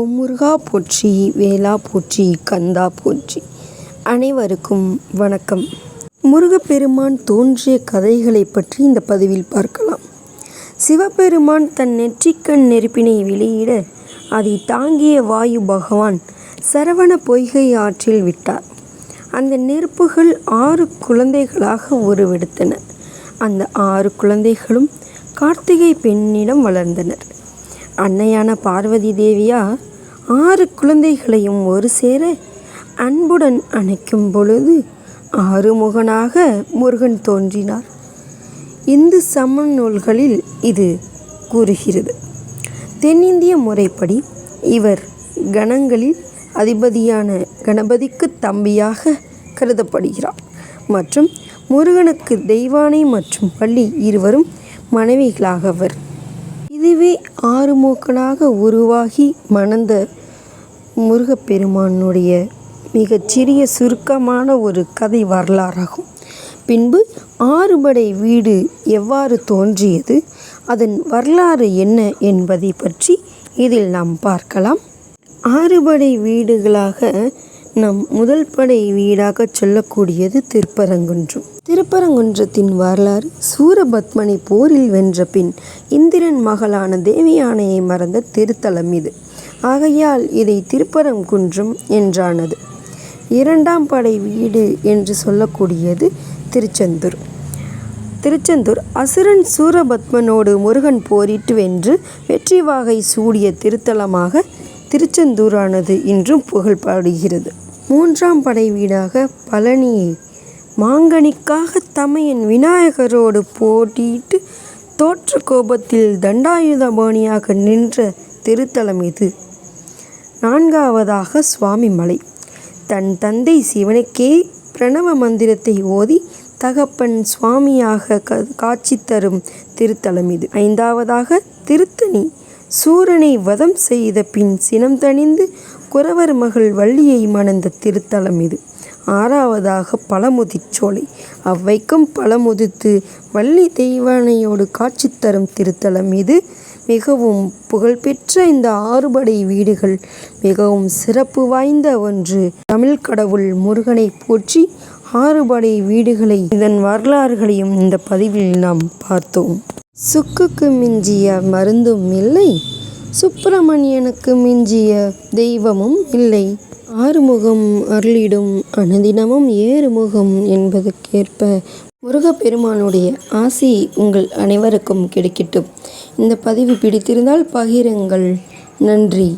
ஓம் முருகா போற்றி வேலா போற்றி கந்தா போற்றி. அனைவருக்கும் வணக்கம். முருகப்பெருமான் தோன்றிய கதைகளை பற்றி இந்த பதிவில் பார்க்கலாம். சிவபெருமான் தன் நெற்றிக்கண் நெருப்பினை வெளியிட அதை தாங்கிய வாயு பகவான் சரவண பொய்கை ஆற்றில் விட்டார். அந்த நெருப்புகள் ஆறு குழந்தைகளாக உருவெடுத்தன. அந்த ஆறு குழந்தைகளும் கார்த்திகை பெண்ணிடம் வளர்ந்தனர். அன்னையான பார்வதி தேவியார் ஆறு குழந்தைகளையும் ஒரு சேர அன்புடன் அணைக்கும் பொழுது ஆறுமுகனாக முருகன் தோன்றினார். இந்து சமண நூல்களில் இது கூறுகிறது. தென்னிந்திய முறைப்படி இவர் கணங்களில் அதிபதியான கணபதிக்கு தம்பியாக கருதப்படுகிறார். மற்றும் முருகனுக்கு தெய்வானை மற்றும் வள்ளி இருவரும் மனைவிகளாகவர். இதுவே ஆறுமுகனாக உருவாகி மணந்த முருகப்பெருமானுடைய மிகச்சிறிய சுருக்கமான ஒரு கதை வரலாறாகும். பின்பு ஆறுபடை வீடு எவ்வாறு தோன்றியது அதன் வரலாறு என்ன என்பதை பற்றி இதில் நாம் பார்க்கலாம். ஆறுபடை வீடுகளாக நம் முதல் படை வீடாக சொல்லக்கூடியது திருப்பரங்குன்றம். திருப்பரங்குன்றத்தின் வரலாறு சூரபத்மனை போரில் வென்ற பின் இந்திரன் மகளான தேவியானையை மறந்த திருத்தலம் இது. ஆகையால் இதை திருப்பரங்குன்றம் என்றானது. இரண்டாம் படை வீடு என்று சொல்லக்கூடியது திருச்செந்தூர். திருச்செந்தூர் அசுரன் சூரபத்மனோடு முருகன் போரிட்டு வென்று வெற்றி வாகை சூடிய திருத்தலமாக திருச்செந்தூரானது இன்றும் புகழ்பாடுகிறது மூன்றாம் படை வீடாக பழனியை மாங்கனிக்காக தமையன் விநாயகரோடு போட்டியிட்டு தோற்ற கோபத்தில் தண்டாயுதபாணியாக நின்ற திருத்தலம் இது. நான்காவதாக சுவாமி மலை. தன் தந்தை சிவனுக்கே பிரணவ மந்திரத்தை ஓதி தகப்பன் சுவாமியாக க காட்சி தரும் திருத்தலம் இது. ஐந்தாவதாக திருத்தணி. சூரனை வதம் செய்த பின் சினம் தணிந்து குறவர் மகள் வள்ளியை மணந்த திருத்தலம் இது. ஆறாவதாக பழமுதிர்ச்சோலை அவ்வைக்கும் பழமுதிர்த்து வள்ளி தெய்வானையோடு காட்சி தரும் திருத்தலம் இது. மிகவும் புகழ்பெற்ற இந்த ஆறுபடை வீடுகள் மிகவும் சிறப்பு வாய்ந்த ஒன்று. தமிழ் கடவுள் முருகனை போற்றி ஆறுபடை வீடுகளை இதன் வரலாறுகளையும் இந்த பதிவில் நாம் பார்த்தோம். சுக்குக்கு மிஞ்சிய மருந்தும் இல்லை. சுப்பிரமணியனுக்கு மிஞ்சிய தெய்வமும் இல்லை. ஆறுமுகம் அருளிடும் அனுதினமும் ஏறுமுகம் என்பதற்கேற்ப முருகப்பெருமானுடைய ஆசி உங்கள் அனைவருக்கும் கிடைக்கட்டும். இந்த பதிவு பிடித்திருந்தால் பகிருங்கள். நன்றி.